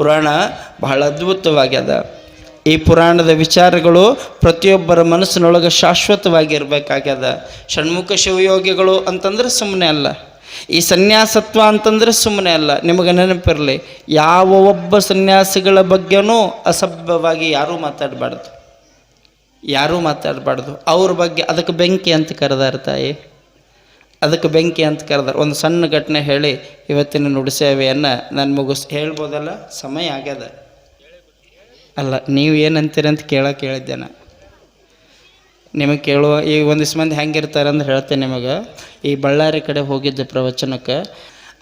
ಪುರಾಣ ಬಹಳ ಅದ್ಭುತವಾಗ್ಯದ. ಈ ಪುರಾಣದ ವಿಚಾರಗಳು ಪ್ರತಿಯೊಬ್ಬರ ಮನಸ್ಸಿನೊಳಗೆ ಶಾಶ್ವತವಾಗಿರ್ಬೇಕಾಗ್ಯದ. ಷಣ್ಮುಖ ಶಿವಯೋಗಿಗಳು ಅಂತಂದ್ರೆ ಸುಮ್ಮನೆ ಅಲ್ಲ. ಈ ಸನ್ಯಾಸತ್ವ ಅಂತಂದ್ರೆ ಸುಮ್ಮನೆ ಅಲ್ಲ. ನಿಮಗೆ ನೆನಪಿರಲಿ, ಯಾವ ಒಬ್ಬ ಸನ್ಯಾಸಿಗಳ ಬಗ್ಗೆನೂ ಅಸಭ್ಯವಾಗಿ ಯಾರೂ ಮಾತಾಡಬಾರ್ದು. ಯಾರೂ ಮಾತಾಡಬಾರ್ದು. ಅವ್ರ ಬಗ್ಗೆ ಅದಕ್ಕೆ ಬೆಂಕಿ ಅಂತ ಕರೆದಾರ ತಾಯಿ. ಅದಕ್ಕೆ ಬೆಂಕಿ ಅಂತ ಕರೆದಾರೆ. ಒಂದು ಸಣ್ಣ ಘಟನೆ ಹೇಳಿ ಇವತ್ತಿನ ನುಡಿಸೇವೆಯನ್ನು ನಾನು ಮುಗಿಸ್ ಹೇಳ್ಬೋದಲ್ಲ? ಸಮಯ ಆಗ್ಯದ. ಅಲ್ಲ, ನೀವು ಏನಂತೀರಿ ಅಂತ ಕೇಳಕ್ಕೆ ಹೇಳಿದ್ದೆ ನಾ ನಿಮಗೆ ಕೇಳುವ ಈ ಒಂದಿಷ್ಟು ಮಂದಿ ಹೆಂಗಿರ್ತಾರೆ ಅಂತ ಹೇಳ್ತೇನೆ ನಿಮಗೆ. ಈ ಬಳ್ಳಾರಿ ಕಡೆ ಹೋಗಿದ್ದೆ ಪ್ರವಚನಕ್ಕೆ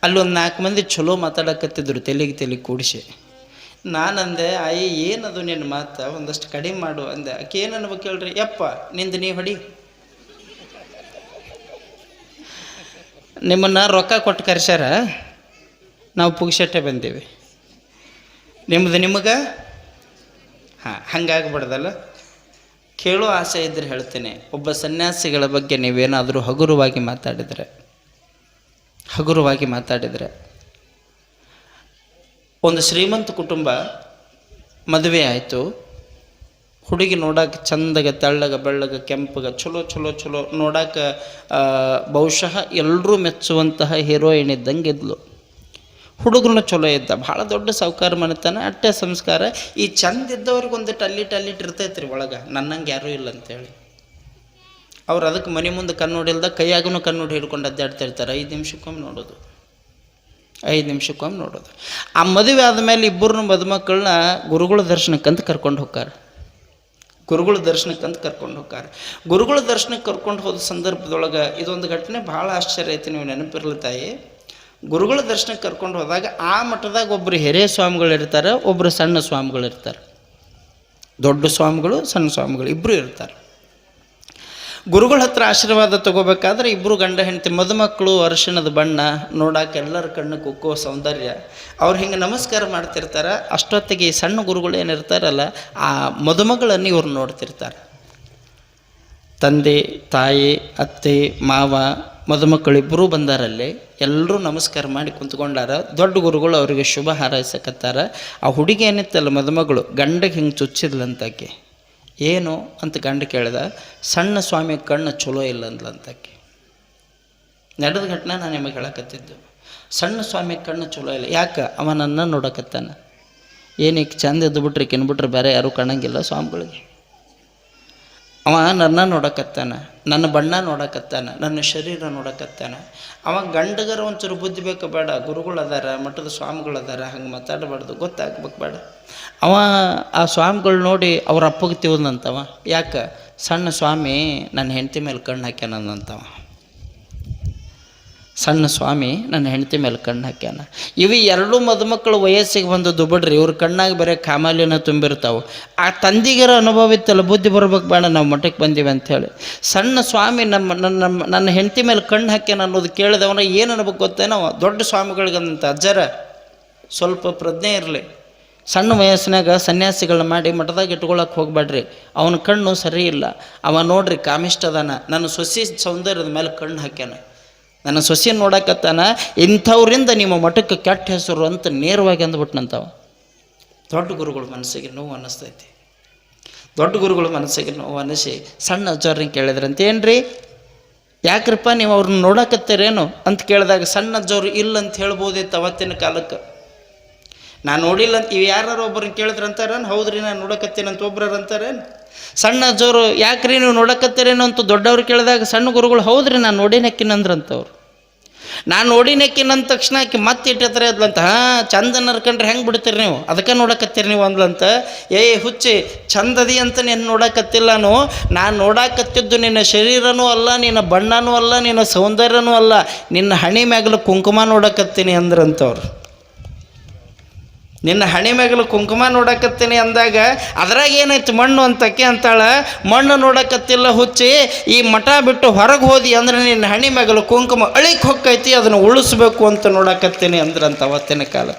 ಅಲ್ಲೊಂದು ನಾಲ್ಕು ಮಂದಿ ಚಲೋ ಮಾತಾಡಕತ್ತಿದ್ರು ತೆಲಿಗೆ ತೆಲಿಗೆ ಕೂಡಿಸಿ. ನಾನಂದೆ ಆಯಿ ಏನದು ನಿನ್ನ ಮಾತು? ಒಂದಷ್ಟು ಕಡಿಮೆ ಮಾಡು ಅಂದೆ. ಆಕೆ ಏನು ಅನ್ಬೇಕು ಹೇಳ್ರಿ? ಯಪ್ಪ, ನಿಂದು ನೀವು ಹೊಡಿ. ನಿಮ್ಮನ್ನು ರೊಕ್ಕ ಕೊಟ್ಟು ಕರೆಸ್ಯಾರ, ನಾವು ಪುಗ್ಸಟ್ಟೆ ಬಂದೀವಿ. ನಿಮ್ಮದು ನಿಮಗೆ? ಹಾಂ, ಹಂಗಾಗ್ಬಿಡ್ದಲ್ಲ. ಕೇಳೋ ಆಸೆ ಇದ್ದರೆ ಹೇಳ್ತೇನೆ. ಒಬ್ಬ ಸನ್ಯಾಸಿಗಳ ಬಗ್ಗೆ ನೀವೇನಾದರೂ ಹಗುರವಾಗಿ ಮಾತಾಡಿದರೆ ಹಗುರವಾಗಿ ಮಾತಾಡಿದರೆ. ಒಂದು ಶ್ರೀಮಂತ ಕುಟುಂಬ ಮದುವೆ ಆಯಿತು. ಹುಡುಗಿ ನೋಡಕ್ಕೆ ಚಂದಗ, ತೆಳ್ಳಗ, ಬೆಳ್ಳಗ, ಕೆಂಪಗ ಚಲೋ ಚಲೋ ಚಲೋ ನೋಡಕ್ಕೆ ಬಹುಶಃ ಎಲ್ಲರೂ ಮೆಚ್ಚುವಂತಹ ಹೀರೋಯಿನ್ ಇದ್ದಂಗೆ ಇದ್ಲು. ಹುಡುಗನು ಚಲೋ ಇದ್ದ. ಭಾಳ ದೊಡ್ಡ ಸಾವುಕಾರ ಮನೆತನ, ಅಟ್ಟೆ ಸಂಸ್ಕಾರ. ಈ ಚಂದ ಇದ್ದವ್ರಿಗೆ ಟಲ್ಲಿ ಟಲ್ಲಿಟ್ ಇರ್ತೈತ್ರಿ ರೀ ಒಳಗೆ. ನನ್ನಂಗೆ ಯಾರೂ ಇಲ್ಲ ಅಂತೇಳಿ. ಅವ್ರು ಅದಕ್ಕೆ ಮನೆ ಮುಂದೆ ಕಣ್ಣೋಡಿಲ್ದ ಕೈಯಾಗೂ ಕಣ್ಣೋಡಿ ಹಿಡ್ಕೊಂಡು ಅದ್ದಾಡ್ತಿರ್ತಾರೆ ಐದು ನಿಮಿಷಕ್ಕೊಮ್ಮೆ ನೋಡೋದು. ಐದು ನಿಮಿಷಕ್ಕೊಮ್ಮೆ ನೋಡೋದು. ಆ ಮದುವೆ ಆದಮೇಲೆ ಇಬ್ಬರು ಮದುಮಕ್ಕಳನ್ನ ಗುರುಗಳ ದರ್ಶನಕ್ಕಂತ ಕರ್ಕೊಂಡು ಹೋಗ್ತಾರೆ. ಗುರುಗಳ ದರ್ಶನಕ್ಕಂತ ಕರ್ಕೊಂಡು ಹೋಗ್ತಾರೆ. ಗುರುಗಳ ದರ್ಶನಕ್ಕೆ ಕರ್ಕೊಂಡು ಹೋದ ಸಂದರ್ಭದೊಳಗೆ ಇದೊಂದು ಘಟನೆ ಭಾಳ ಆಶ್ಚರ್ಯ ಐತಿ ನೀವು ನೆನಪಿರಲ್ಲ ತಾಯಿ. ಗುರುಗಳ ದರ್ಶನಕ್ಕೆ ಕರ್ಕೊಂಡು ಹೋದಾಗ ಆ ಮಠದಾಗ ಒಬ್ಬರು ಹಿರಿಯ ಸ್ವಾಮಿಗಳು ಇರ್ತಾರೆ ಒಬ್ಬರು ಸಣ್ಣ ಸ್ವಾಮಿಗಳು ಇರ್ತಾರೆ. ದೊಡ್ಡ ಸ್ವಾಮಿಗಳು, ಸಣ್ಣ ಸ್ವಾಮಿಗಳು ಇಬ್ಬರು ಇರ್ತಾರೆ. ಗುರುಗಳ ಹತ್ರ ಆಶೀರ್ವಾದ ತಗೋಬೇಕಾದ್ರೆ ಇಬ್ಬರು ಗಂಡ ಹೆಂಡತಿ ಮದುಮಕ್ಕಳು ಅರಿಶಿಣದ ಬಣ್ಣ ನೋಡಕ್ಕೆ ಎಲ್ಲರ ಕಣ್ಣು ಕುಕ್ಕೋ ಸೌಂದರ್ಯ. ಅವ್ರು ಹಿಂಗೆ ನಮಸ್ಕಾರ ಮಾಡ್ತಿರ್ತಾರೆ, ಅಷ್ಟೊತ್ತಿಗೆ ಈ ಸಣ್ಣ ಗುರುಗಳು ಏನಿರ್ತಾರಲ್ಲ, ಆ ಮದುಮಗಳನ್ನು ಇವ್ರು ನೋಡ್ತಿರ್ತಾರೆ. ತಂದೆ, ತಾಯಿ, ಅತ್ತೆ, ಮಾವ ಮದುಮಕ್ಕಳಿಬ್ಬರೂ ಬಂದಾರಲ್ಲಿ ಎಲ್ಲರೂ ನಮಸ್ಕಾರ ಮಾಡಿ ಕುಂತ್ಕೊಂಡಾರ, ದೊಡ್ಡ ಗುರುಗಳು ಅವರಿಗೆ ಶುಭ ಹಾರೈಸಕತ್ತಾರ. ಆ ಹುಡುಗಿ ಏನಿತ್ತಲ್ಲ ಮದುಮಗಳು, ಗಂಡಗೆ ಹಿಂಗೆ ಚುಚ್ಚಿದ್ಲಂತಾಕೆ. ಏನು ಅಂತ ಗಂಡ ಕೇಳ್ದ, ಸಣ್ಣ ಸ್ವಾಮಿ ಕಣ್ಣು ಚಲೋ ಇಲ್ಲ ಅಂದ್ಲಂತಕ್ಕೆ ನಡೆದ ಘಟನೆ ನಾನು ನಿಮಗೆ ಹೇಳಕತ್ತಿದ್ದು, ಸಣ್ಣ ಸ್ವಾಮಿ ಕಣ್ಣು ಚಲೋ ಇಲ್ಲ. ಯಾಕೆ? ಅವನನ್ನು ನೋಡಕತ್ತಾನೆ. ನೋಡಕತ್ತಾನ ಏನಕ್ಕೆ ಚಂದ ಎದ್ದು ಬಿಟ್ರೆ ಕಿನ್ಬಿಟ್ರೆ ಬೇರೆ ಯಾರೂ ಕಾಣಂಗಿಲ್ಲ ಸ್ವಾಮಿಗಳಿಗೆ. ಅವ ನನ್ನ ನೋಡಕತ್ತಾನ, ನನ್ನ ಬಣ್ಣ ನೋಡಕತ್ತಾನ, ನನ್ನ ಶರೀರ ನೋಡಕತ್ತಾನ. ಅವ ಗಂಡಗರ ಒಂಚೂರು ಬುದ್ಧಿ ಬೇಕು ಬೇಡ ಗುರುಗಳು ಅದಾರ ಮಠದ ಸ್ವಾಮಿಗಳು ಅದಾರ ಹಂಗೆ ಮಾತಾಡಬಾರ್ದು, ಗೊತ್ತಾಗ್ಬೇಕು ಬೇಡ. ಅವ ಆ ಸ್ವಾಮಿಗಳು ನೋಡಿ ಅವ್ರ ಅಪ್ಪಗೆ ತಿಳ್ದಂತವ, ಯಾಕೆ? ಸಣ್ಣ ಸ್ವಾಮಿ ನನ್ನ ಹೆಂಡತಿ ಮೇಲೆ ಕಣ್ಣು ಹಾಕ್ಯಾನಂತವ. ಸಣ್ಣ ಸ್ವಾಮಿ ನನ್ನ ಹೆಂಡತಿ ಮೇಲೆ ಕಣ್ಣು ಹಾಕ್ಯಾನ. ಇವು ಎರಡೂ ಮದುಮಕ್ಕಳು ವಯಸ್ಸಿಗೆ ಬಂದದ್ದು ಬಿಡ್ರಿ, ಇವ್ರ ಕಣ್ಣಾಗಿ ಬರೀ ಕಾಮಾಲಿನ ತುಂಬಿರ್ತಾವೆ. ಆ ತಂದಿಗರ ಅನುಭವ ಇತ್ತಲ್ಲ, ಬುದ್ಧಿ ಬರ್ಬೇಕು ಬೇಡ, ನಾವು ಮಠಕ್ಕೆ ಬಂದೀವಿ ಅಂಥೇಳಿ ಸಣ್ಣ ಸ್ವಾಮಿ ನಮ್ಮ, ನನ್ನ ನಮ್ಮ, ನನ್ನ ಹೆಂಡತಿ ಮೇಲೆ ಕಣ್ಣು ಹಾಕ್ಯಾನ ಅನ್ನೋದು ಕೇಳಿದವನ ಏನು ಅನ್ಬೇಕು ಗೊತ್ತೇನೋ ದೊಡ್ಡ ಸ್ವಾಮಿಗಳಿಗಂತ ಅಜ್ಜರ ಸ್ವಲ್ಪ ಪ್ರಜ್ಞೆ ಇರಲಿ. ಸಣ್ಣ ವಯಸ್ಸಿನಾಗ ಸನ್ಯಾಸಿಗಳನ್ನ ಮಾಡಿ ಮಠದಾಗ ಇಟ್ಕೊಳಕ್ಕೆ ಹೋಗ್ಬೇಡ್ರಿ. ಅವನ ಕಣ್ಣು ಸರಿ ಇಲ್ಲ. ಅವ ನೋಡ್ರಿ ಕಾಮಿಷ್ಟದಾನ ನನ್ನ ಸೊಸಿ ಸೌಂದರ್ಯದ ಮೇಲೆ ಕಣ್ಣು ಹಾಕ್ಯಾನ. ನನ್ನ ಸೊಸೆ ನೋಡಕತ್ತಾನ, ಇಂಥವ್ರಿಂದ ನಿಮ್ಮ ಮಠಕ್ಕೆ ಕೆಟ್ಟ ಹೆಸರು ಅಂತ ನೇರವಾಗಿ ಅಂದ್ಬಿಟ್ನಂತಾವ. ದೊಡ್ಡ ಗುರುಗಳ ಮನಸ್ಸಿಗೆ ನೋವು ಅನ್ನಿಸ್ತೈತಿ. ದೊಡ್ಡ ಗುರುಗಳ ಮನಸ್ಸಿಗೆ ನೋವು ಅನ್ನಿಸಿ ಸಣ್ಣ ಅಜ್ಜವ್ರನ್ನ ಕೇಳಿದ್ರಂತ ಏನ್ರಿ? ಯಾಕ್ರಪ್ಪ ನೀವು ಅವ್ರನ್ನ ನೋಡಕತ್ತೀರೇನು? ಅಂತ ಕೇಳಿದಾಗ ಸಣ್ಣ ಅಜ್ಜವ್ರು ಇಲ್ಲ ಅಂತ ಹೇಳ್ಬೋದಿತ್ತು ಅವತ್ತಿನ ಕಾಲಕ್ಕೆ. ನಾನು ನೋಡಿಲ್ಲ ಅಂತ ಇವು ಯಾರು ಒಬ್ಬರನ್ನ ಕೇಳಿದ್ರಂತಾರೇನು? ಹೌದ್ರಿ, ನಾನು ನೋಡಕತ್ತೇನಂತ ಅಂತ ಒಬ್ರು ಅಂತಾರೇನು ಸಣ್ಣ ಜೋರು, ಯಾಕ್ರಿ ನೀವು ನೋಡಕತ್ತೀರೇನು ಅಂತ ದೊಡ್ಡವ್ರು ಕೇಳಿದಾಗ ಸಣ್ಣ ಗುರುಗಳು, ಹೌದ್ರಿ, ನಾನು ನೋಡಿ ನೆಕ್ಕಿನಂದ್ರಂತವ್ರು ನಾನು ನೋಡಿ ನೆಕ್ಕಿನಂದ ತಕ್ಷಣ ಆಕೆ ಮತ್ತೆ ಇಟ್ಟತ್ರ ಅದ್ಲಂತ, ಹಾಂ ಚಂದ ನರ್ಕಂಡ್ರೆ ಹೆಂಗೆ ಬಿಡ್ತೀರಿ ನೀವು? ಅದಕ್ಕೆ ನೋಡಕತ್ತೀರಿ ನೀವು ಅಂದ್ಲಂತ ಏಯ್ ಹುಚ್ಚಿ, ಚಂದದಿ ಅಂತ ನೀನು ನೋಡಕತ್ತಿಲ್ಲನು? ನಾನು ನೋಡಕತ್ತಿದ್ದು ನಿನ್ನ ಶರೀರನೂ ಅಲ್ಲ, ನಿನ್ನ ಬಣ್ಣನೂ ಅಲ್ಲ, ನಿನ್ನ ಸೌಂದರ್ಯನೂ ಅಲ್ಲ. ನಿನ್ನ ಹಣಿ ಮ್ಯಾಗಲು ಕುಂಕುಮ ನೋಡಕತ್ತೀನಿ ಅಂದ್ರಂತವ್ರು. ನಿನ್ನ ಹಣೆ ಮ್ಯಾಗಲು ಕುಂಕುಮ ನೋಡಕತ್ತೀನಿ ಅಂದಾಗ, ಅದ್ರಾಗ ಏನಾಯ್ತು ಮಣ್ಣು ಅಂತಕ್ಕೆ ಅಂತಾಳ, ಮಣ್ಣು ನೋಡಕತ್ತಿಲ್ಲ ಹುಚ್ಚಿ, ಈ ಮಠ ಬಿಟ್ಟು ಹೊರಗೆ ಹೋದಿ ಅಂದ್ರೆ ನಿನ್ನ ಹಣೆ ಮ್ಯಾಗಲು ಕುಂಕುಮ ಅಳಿಕ್ ಹೊಕ್ಕೈತಿ, ಅದನ್ನು ಉಳಿಸ್ಬೇಕು ಅಂತ ನೋಡಕತ್ತೀನಿ ಅಂದ್ರಂತ ಅವತ್ತಿನ ಕಾಲ.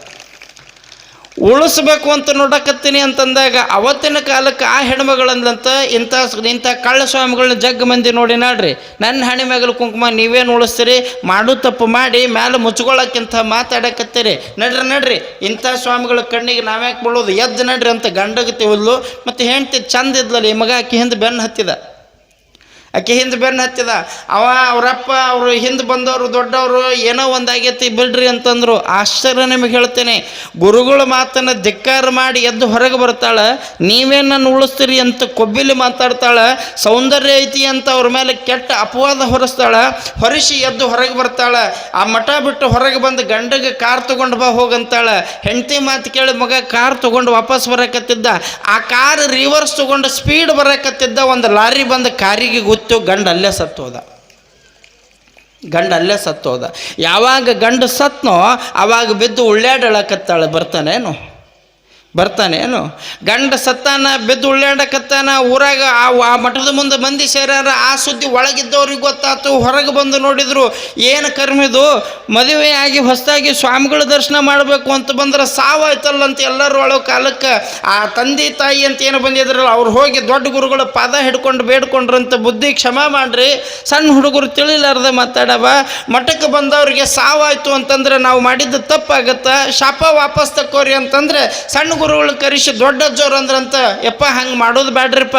ಉಳಿಸ್ಬೇಕು ಅಂತ ನೋಡಕತ್ತೀನಿ ಅಂತಂದಾಗ ಅವತ್ತಿನ ಕಾಲಕ್ಕೆ ಆ ಹೆಣ್ಮಗಳಂದಂತ ಇಂಥ ಇಂಥ ಕಳ್ಳ ಸ್ವಾಮಿಗಳನ್ನ ಜಗ್ ಮಂದಿ ನೋಡಿ ನಾಡ್ರಿ. ನನ್ನ ಹಣೆ ಮ್ಯಾಗಲ ಕುಂಕುಮ ನೀವೇನು ಉಳಿಸ್ತೀರಿ? ಮಾಡು ತಪ್ಪು ಮಾಡಿ, ಮ್ಯಾಲೆ ಮುಚ್ಕೊಳ್ಳೋಕ್ಕಿಂತ ಮಾತಾಡಕತ್ತೀರಿ. ನಡ್ರಿ ನಡ್ರಿ. ಇಂಥ ಸ್ವಾಮಿಗಳ ಕಣ್ಣಿಗೆ ನಾವ್ಯಾಕೆ ಬೀಳೋದು ಎದ್ದು ನಡ್ರಿ ಅಂತ ಗಂಡಗತಿ ಹುಲ್ಲು, ಮತ್ತು ಹೆಂಡ್ತಿ ಚಂದ ಇದ್ಲಲ್ಲ, ಈ ಮಗ ಆಕಿ ಹಿಂದೆ ಬೆನ್ನು ಹತ್ತಿದ. ಆಕೆ ಹಿಂದೆ ಬೆನ್ನು ಹತ್ತಿದ ಅವ ಅವರಪ್ಪ, ಅವರು ಹಿಂದೆ ಬಂದವರು, ದೊಡ್ಡವರು, ಏನೋ ಒಂದಾಗೈತಿ ಬಿಡ್ರಿ ಅಂತಂದ್ರು. ಆಶ್ಚರ್ಯ ನಿಮಗೆ ಹೇಳ್ತೇನೆ. ಗುರುಗಳ ಮಾತನ್ನು ಧಿಕ್ಕಾರ ಮಾಡಿ ಎದ್ದು ಹೊರಗೆ ಬರ್ತಾಳೆ. ನೀವೇ ನನ್ನ ಉಳಿಸ್ತೀರಿ ಅಂತ ಕೊಬ್ಬಿಲಿ ಮಾತಾಡ್ತಾಳೆ. ಸೌಂದರ್ಯ ಐತಿ ಅಂತ ಅವ್ರ ಮೇಲೆ ಕೆಟ್ಟ ಅಪವಾದ ಹೊರಿಸ್ತಾಳೆ. ಹೊರಿಸಿ ಎದ್ದು ಹೊರಗೆ ಬರ್ತಾಳೆ. ಆ ಮಠ ಬಿಟ್ಟು ಹೊರಗೆ ಬಂದು ಗಂಡಗೆ ಕಾರ್ ತೊಗೊಂಡು ಬಾ ಹೋಗಂತಾಳೆ. ಹೆಂಡತಿ ಮಾತು ಕೇಳಿ ಮಗ ಕಾರ್ ತೊಗೊಂಡು ವಾಪಸ್ ಬರಕತ್ತಿದ್ದ. ಆ ಕಾರ್ ರಿವರ್ಸ್ ತೊಗೊಂಡು ಸ್ಪೀಡ್ ಬರಕತ್ತಿದ್ದ. ಒಂದು ಲಾರಿ ಬಂದು ಕಾರಿಗೆ ಗೊತ್ತು ಗಂಡ ಅಲ್ಲೇ ಸತ್ತೋದ. ಗಂಡ ಅಲ್ಲೇ ಸತ್ತೋದ. ಯಾವಾಗ ಗಂಡ ಸತ್ನೋ ಆವಾಗ ಬಿದ್ದು ಉಳ್ಳಾಡಳಕತ್ತಾಳೆ ಬರ್ತಾನೇನು? ಬರ್ತಾನೇನು ಗಂಡ ಸತ್ತಾನ, ಬಿದ್ದು ಉಳ್ಳಾಡಕತ್ತಾನ ಊರಾಗ ಆ ಮಠದ ಮುಂದೆ ಮಂದಿ ಸೇರ್ಯಾರ, ಆ ಸುದ್ದಿ ಒಳಗಿದ್ದವ್ರಿಗೆ ಗೊತ್ತಾಯ್ತು ಹೊರಗೆ ಬಂದು ನೋಡಿದರು, ಏನು ಕರ್ಮಿದು ಮದುವೆಯಾಗಿ ಹೊಸದಾಗಿ ಸ್ವಾಮಿಗಳ ದರ್ಶನ ಮಾಡಬೇಕು ಅಂತ ಬಂದ್ರೆ ಸಾವಾಯ್ತಲ್ಲ ಅಂತ ಎಲ್ಲರೂ ಒಳಗೆ ಕಾಲಕ್ಕೆ. ಆ ತಂದೆ ತಾಯಿ ಅಂತ ಏನು ಬಂದಿದ್ರಲ್ಲ, ಅವ್ರು ಹೋಗಿ ದೊಡ್ಡ ಗುರುಗಳ ಪಾದ ಹಿಡ್ಕೊಂಡು ಬೇಡ್ಕೊಂಡ್ರಂತ ಬುದ್ಧಿ ಕ್ಷಮ ಮಾಡ್ರಿ. ಸಣ್ಣ ಹುಡುಗರು ತಿಳಿಲಾರ್ದ ಮಾತಾಡವ, ಮಠಕ್ಕೆ ಬಂದವ್ರಿಗೆ ಸಾವಾಯ್ತು ಅಂತಂದ್ರೆ ನಾವು ಮಾಡಿದ್ದು ತಪ್ಪಾಗತ್ತೆ? ಶಾಪ ವಾಪಸ್ ತಕ್ಕೋರಿ ಅಂತಂದ್ರೆ ಸಣ್ಣ ಗುರುಗಳು ಕರೆಸಿ ದೊಡ್ಡ ಜೋರು ಅಂದ್ರಂತ, ಯಪ್ಪ, ಹಂಗೆ ಮಾಡೋದು ಬ್ಯಾಡ್ರಿಪ್ಪ.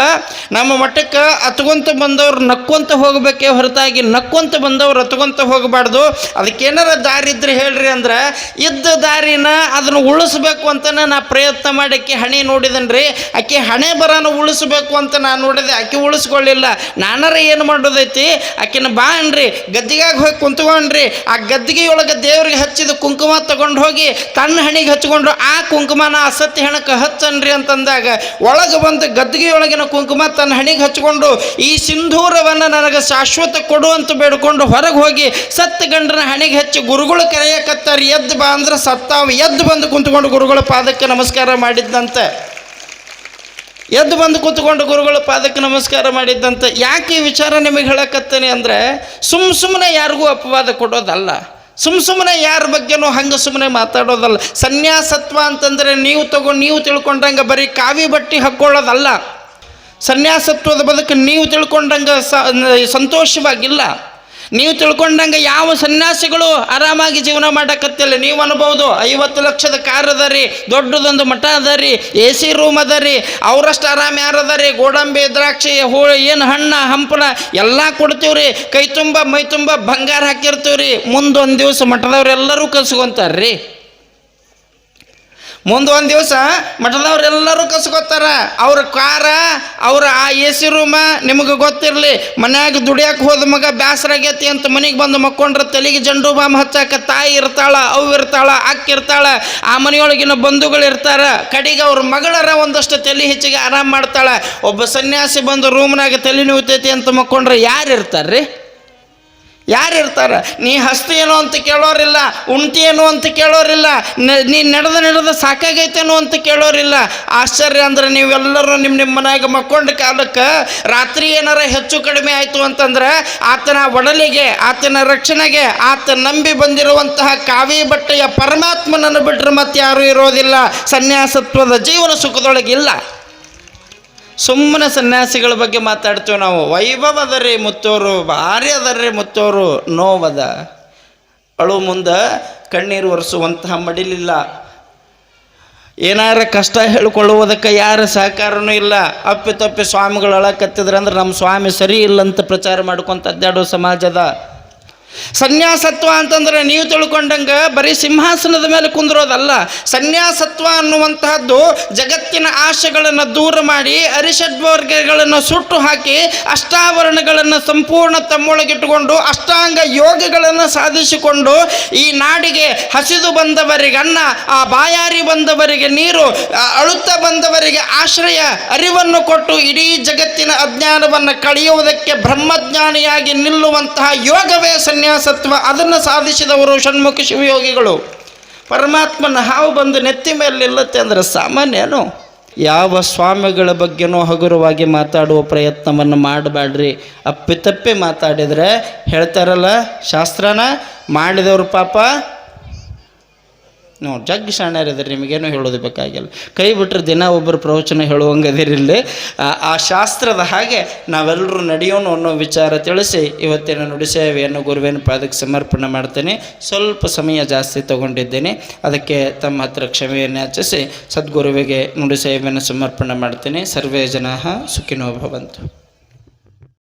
ನಮ್ಮ ಮಠಕ್ಕೆ ಅತ್ಕೊಂತ ಬಂದವ್ರು ನಕ್ಕೊಂತ ಹೋಗ್ಬೇಕೇ ಹೊರತಾಗಿ ನಕ್ಕೊಂತ ಬಂದವ್ರು ಅತ್ಕೊಂತ ಹೋಗಬಾರ್ದು. ಅದಕ್ಕೇನಾರ ದಾರಿ ಇದ್ರೆ ಹೇಳ್ರಿ ಅಂದ್ರೆ, ಇದ್ದ ದಾರಿನ ಅದನ್ನು ಉಳಿಸ್ಬೇಕು ಅಂತ ನಾ ಪ್ರಯತ್ನ ಮಾಡಿ ಆಕೆ ಹಣೆ ನೋಡಿದನ್ರಿ. ಆಕೆ ಹಣೆ ಬರನ ಉಳಿಸ್ಬೇಕು ಅಂತ ನಾನು ನೋಡಿದೆ. ಆಕೆ ಉಳಿಸ್ಕೊಳ್ಳಿಲ್ಲ. ನಾನಾರ ಏನು ಮಾಡೋದೈತಿ? ಆಕೆನ ಬಾ ಅನ್ರಿ, ಗದ್ದಿಗಾಗ ಹೋಗಿ ಕುಂತ್ಕೊಂಡ್ರಿ ಆ ಗದ್ದಿಗೆ ಒಳಗೆ ದೇವ್ರಿಗೆ ಹಚ್ಚಿದ ಕುಂಕುಮ ತಗೊಂಡು ಹೋಗಿ ತನ್ನ ಹಣಿಗೆ ಹಚ್ಕೊಂಡು ಆ ಕುಂಕುಮನ ಆ ಸತ್ಯ ಹೆಣಕ್ಕೆ ಹಚ್ಚನ್ರಿ ಅಂತಂದಾಗ ಒಳಗೆ ಬಂದು ಗದ್ದಿಗೆಯೊಳಗಿನ ಕುಂಕುಮ ತನ್ನ ಹಣಿಗೆ ಹಚ್ಕೊಂಡು ಈ ಸಿಂಧೂರವನ್ನು ನನಗೆ ಶಾಶ್ವತ ಕೊಡು ಅಂತ ಬೇಡ್ಕೊಂಡು ಹೊರಗೆ ಹೋಗಿ ಸತ್ತ ಗಂಡನ ಹಣಿಗೆ ಹಚ್ಚಿ ಗುರುಗಳು ಕರೆಯಕತ್ತಾರೆ, ಎದ್ದು ಬಾ ಅಂದ್ರೆ ಸತ್ತಾವ. ಎದ್ದು ಬಂದು ಕುಂತ್ಕೊಂಡು ಗುರುಗಳ ಪಾದಕ್ಕೆ ನಮಸ್ಕಾರ ಮಾಡಿದ್ದಂತೆ. ಎದ್ದು ಬಂದು ಕೂತ್ಕೊಂಡು ಗುರುಗಳ ಪಾದಕ್ಕೆ ನಮಸ್ಕಾರ ಮಾಡಿದ್ದಂತೆ. ಯಾಕೆ ಈ ವಿಚಾರ ನಿಮಗೆ ಹೇಳಕತ್ತೇನೆ ಅಂದರೆ ಸುಮ್ಮ ಸುಮ್ಮನೆ ಯಾರಿಗೂ ಅಪವಾದ ಕೊಡೋದಲ್ಲ. ಸುಮ್ಮ ಸುಮ್ಮನೆ ಯಾರ ಬಗ್ಗೆನೂ ಹಂಗೆ ಸುಮ್ಮನೆ ಮಾತಾಡೋದಲ್ಲ. ಸನ್ಯಾಸತ್ವ ಅಂತಂದರೆ ನೀವು ತಗೊಂಡು ನೀವು ತಿಳ್ಕೊಂಡಂಗೆ ಬರೀ ಕಾವಿ ಬಟ್ಟೆ ಹಾಕ್ಕೊಳ್ಳೋದಲ್ಲ. ಸನ್ಯಾಸತ್ವದ ಬದುಕು ನೀವು ತಿಳ್ಕೊಂಡಂಗೆ ಸಂತೋಷವಾಗಿಲ್ಲ. ನೀವು ತಿಳ್ಕೊಂಡಂಗೆ ಯಾವ ಸನ್ಯಾಸಿಗಳು ಆರಾಮಾಗಿ ಜೀವನ ಮಾಡಕತ್ತಿಲ್ಲ, ನೀವು ಅನ್ಬೋದು, ಐವತ್ತು ಲಕ್ಷದ ಕಾರ್ ಅದ ರೀ, ದೊಡ್ಡದೊಂದು ಮಠ ಅದ ರೀ, ಎ ಸಿ ರೂಮ್ ಅದ ರೀ, ಅವರಷ್ಟು ಆರಾಮ ಯಾರು ಅದ ರೀ, ಗೋಡಂಬಿ, ದ್ರಾಕ್ಷಿ ಹೂ ಏನು ಹಣ್ಣ ಹಂಪನ ಎಲ್ಲ ಕೊಡ್ತೀವಿ ರೀ, ಕೈ ತುಂಬ, ಮೈ ತುಂಬ ಬಂಗಾರ ಹಾಕಿರ್ತೀವಿ ರೀ, ಮುಂದೊಂದು ದಿವಸ ಮಠದವ್ರೆಲ್ಲರೂ ಕಲ್ಸ್ಕೊಂತಾರೆ ರೀ ಮುಂದೆ ಒಂದು ದಿವಸ ಮಠದವ್ರೆಲ್ಲರೂ ಕಸ್ಕೊತಾರ. ಅವ್ರ ಕಾರ, ಅವ್ರ ಆ ಎ ಸಿ ರೂಮ ನಿಮಗೆ ಗೊತ್ತಿರಲಿ. ಮನ್ಯಾಗ ದುಡಿಯಕ್ಕೆ ಹೋದ ಮಗ ಬ್ಯಾಸರಾಗೈತಿ ಅಂತ ಮನೆಗೆ ಬಂದು ಮಕ್ಕೊಂಡ್ರೆ ತಲೆಗೆ ಜಂಡು ಬಾಂಬ್ ಹಚ್ಚಾಕ ತಾಯಿ ಇರ್ತಾಳ, ಅವು ಇರ್ತಾಳ, ಅಕ್ಕ ಇರ್ತಾಳ, ಆ ಮನೆಯೊಳಗಿನ ಬಂಧುಗಳು ಇರ್ತಾರ. ಕಡೆಗೆ ಅವ್ರ ಮಗಳರ ಒಂದಷ್ಟು ತಲೆ ಹೆಚ್ಚಿಗೆ ಆರಾಮ ಮಾಡ್ತಾಳ. ಒಬ್ಬ ಸನ್ಯಾಸಿ ಬಂದು ರೂಮ್ನಾಗ ತಲೆ ನೋವುತೈತಿ ಅಂತ ಮಕ್ಕೊಂಡ್ರೆ ಯಾರು ಇರ್ತಾರ್ರಿ? ಯಾರು ಇರ್ತಾರೆ? ನೀ ಹಸ್ತಿ ಏನು ಅಂತ ಕೇಳೋರಿಲ್ಲ ಉಣ್ತಿ ಏನು ಅಂತ ಕೇಳೋರಿಲ್ಲ, ನೀ ನಡೆದ ನಡೆದ ಸಾಕಾಗೈತೇನು ಅಂತ ಕೇಳೋರಿಲ್ಲ. ಆಶ್ಚರ್ಯ ಅಂದ್ರೆ ನೀವೆಲ್ಲರೂ ನಿಮ್ಮ ನಿಮ್ಮ ಮನೆಯಾಗ ಮಕ್ಕೊಂಡ ಕಾಲಕ್ಕೆ ರಾತ್ರಿ ಏನಾರ ಹೆಚ್ಚು ಕಡಿಮೆ ಆಯಿತು ಅಂತಂದ್ರೆ ಆತನ ಒಡಲಿಗೆ, ಆತನ ರಕ್ಷಣೆಗೆ, ಆತ ನಂಬಿ ಬಂದಿರುವಂತಹ ಕಾವಿ ಬಟ್ಟೆಯ ಪರಮಾತ್ಮನನ್ನು ಬಿಟ್ಟರೆ ಮತ್ತೆ ಯಾರೂ ಇರೋದಿಲ್ಲ. ಸನ್ಯಾಸತ್ವದ ಜೀವನ ಸುಖದೊಳಗಿಲ್ಲ. ಸುಮ್ಮನೆ ಸನ್ಯಾಸಿಗಳ ಬಗ್ಗೆ ಮಾತಾಡ್ತೇವೆ ನಾವು. ವೈಭವ ಮುತ್ತೋರು ಭಾರಿ ಅದರ್ರಿ ಮುತ್ತೋರು, ನೋವದ. ಅಳು ಮುಂದೆ ಕಣ್ಣೀರು ಒರೆಸುವಂತಹ ಮಡಿಲಿಲ್ಲ. ಏನಾರ ಕಷ್ಟ ಹೇಳ್ಕೊಳ್ಳುವುದಕ್ಕೆ ಯಾರ ಸಹಕಾರನೂ ಇಲ್ಲ. ಅಪ್ಪಿತಪ್ಪಿ ಸ್ವಾಮಿಗಳು ಅಳಕತ್ತಿದ್ರೆ ಅಂದ್ರೆ ನಮ್ಮ ಸ್ವಾಮಿ ಸರಿ ಇಲ್ಲ ಅಂತ ಪ್ರಚಾರ ಮಾಡ್ಕೊಂತ ಅದ್ದಾಡೋ ಸಮಾಜದ. ಸನ್ಯಾಸತ್ವ ಅಂತಂದ್ರೆ ನೀವು ತಿಳ್ಕೊಂಡಂಗೆ ಬರೀ ಸಿಂಹಾಸನದ ಮೇಲೆ ಕುಂದಿರೋದಲ್ಲ. ಸನ್ಯಾಸತ್ವ ಅನ್ನುವಂತಹದ್ದು ಜಗತ್ತಿನ ಆಶೆಗಳನ್ನು ದೂರ ಮಾಡಿ ಅರಿಷಡ್ವರ್ಗಗಳನ್ನು ಸುಟ್ಟು ಹಾಕಿ ಅಷ್ಟಾವರಣಗಳನ್ನು ಸಂಪೂರ್ಣ ತಮ್ಮೊಳಗಿಟ್ಟುಕೊಂಡು ಅಷ್ಟಾಂಗ ಯೋಗಗಳನ್ನು ಸಾಧಿಸಿಕೊಂಡು ಈ ನಾಡಿಗೆ ಹಸಿದು ಬಂದವರಿಗೆ ಅನ್ನ, ಆ ಬಾಯಾರಿ ಬಂದವರಿಗೆ ನೀರು ಅಳುತ್ತ ಬಂದವರಿಗೆ ಆಶ್ರಯ, ಅರಿವನ್ನು ಕೊಟ್ಟು ಇಡೀ ಜಗತ್ತಿನ ಅಜ್ಞಾನವನ್ನು ಕಳೆಯುವುದಕ್ಕೆ ಬ್ರಹ್ಮಜ್ಞಾನಿಯಾಗಿ ನಿಲ್ಲುವಂತಹ ಯೋಗವೇ ಸನ್ಯಾಸತ್ವ ಅದನ್ನು ಸಾಧಿಸಿದವರು ಷಣ್ಮುಖ ಶಿವಯೋಗಿಗಳು. ಪರಮಾತ್ಮನ ಹಾವು ಬಂದು ನೆತ್ತಿ ಮೇಲೆ ನಿಲ್ಲುತ್ತೆ ಅಂದರೆ ಸಾಮಾನ್ಯನು ಯಾವ ಸ್ವಾಮಿಗಳ ಬಗ್ಗೆನೂ ಹಗುರವಾಗಿ ಮಾತಾಡುವ ಪ್ರಯತ್ನವನ್ನು ಮಾಡಬೇಡ್ರಿ. ಅಪ್ಪಿತಪ್ಪಿ ಮಾತಾಡಿದರೆ ಹೇಳ್ತಾರಲ್ಲ, ಶಾಸ್ತ್ರನ ಮಾಡಿದವರು ಪಾಪ ನೋಡಿ ಜಗ್ ಶಾಣ್ಯರಿದ್ರಿ ನಿಮಗೇನು ಹೇಳೋದು ಬೇಕಾಗಿಲ್ಲ. ಕೈ ಬಿಟ್ಟರೆ ದಿನ ಒಬ್ಬರು ಪ್ರವಚನ ಹೇಳುವಂಗೆ ಅದಿರಿಲ್ಲ ಆ- ಶಾಸ್ತ್ರದ ಹಾಗೆ ನಾವೆಲ್ಲರೂ ನಡೆಯೋಣ ಅನ್ನೋ ವಿಚಾರ ತಿಳಿಸಿ ಇವತ್ತಿನ ನುಡಿ ಸೇವೆಯನ್ನು ಗುರುವಿನ ಪಾದಕ್ಕೆ ಸಮರ್ಪಣೆ ಮಾಡ್ತೇನೆ. ಸ್ವಲ್ಪ ಸಮಯ ಜಾಸ್ತಿ ತಗೊಂಡಿದ್ದೇನೆ. ಅದಕ್ಕೆ ತಮ್ಮ ಹತ್ರ ಕ್ಷಮೆಯನ್ನು ಯಾಚಿಸಿ ಸದ್ಗುರುವಿಗೆ ನುಡಿ ಸೇವೆಯನ್ನು ಸಮರ್ಪಣೆ ಮಾಡ್ತೇನೆ. ಸರ್ವೇ ಜನ ಸುಖಿನೋ ಭವಂತು.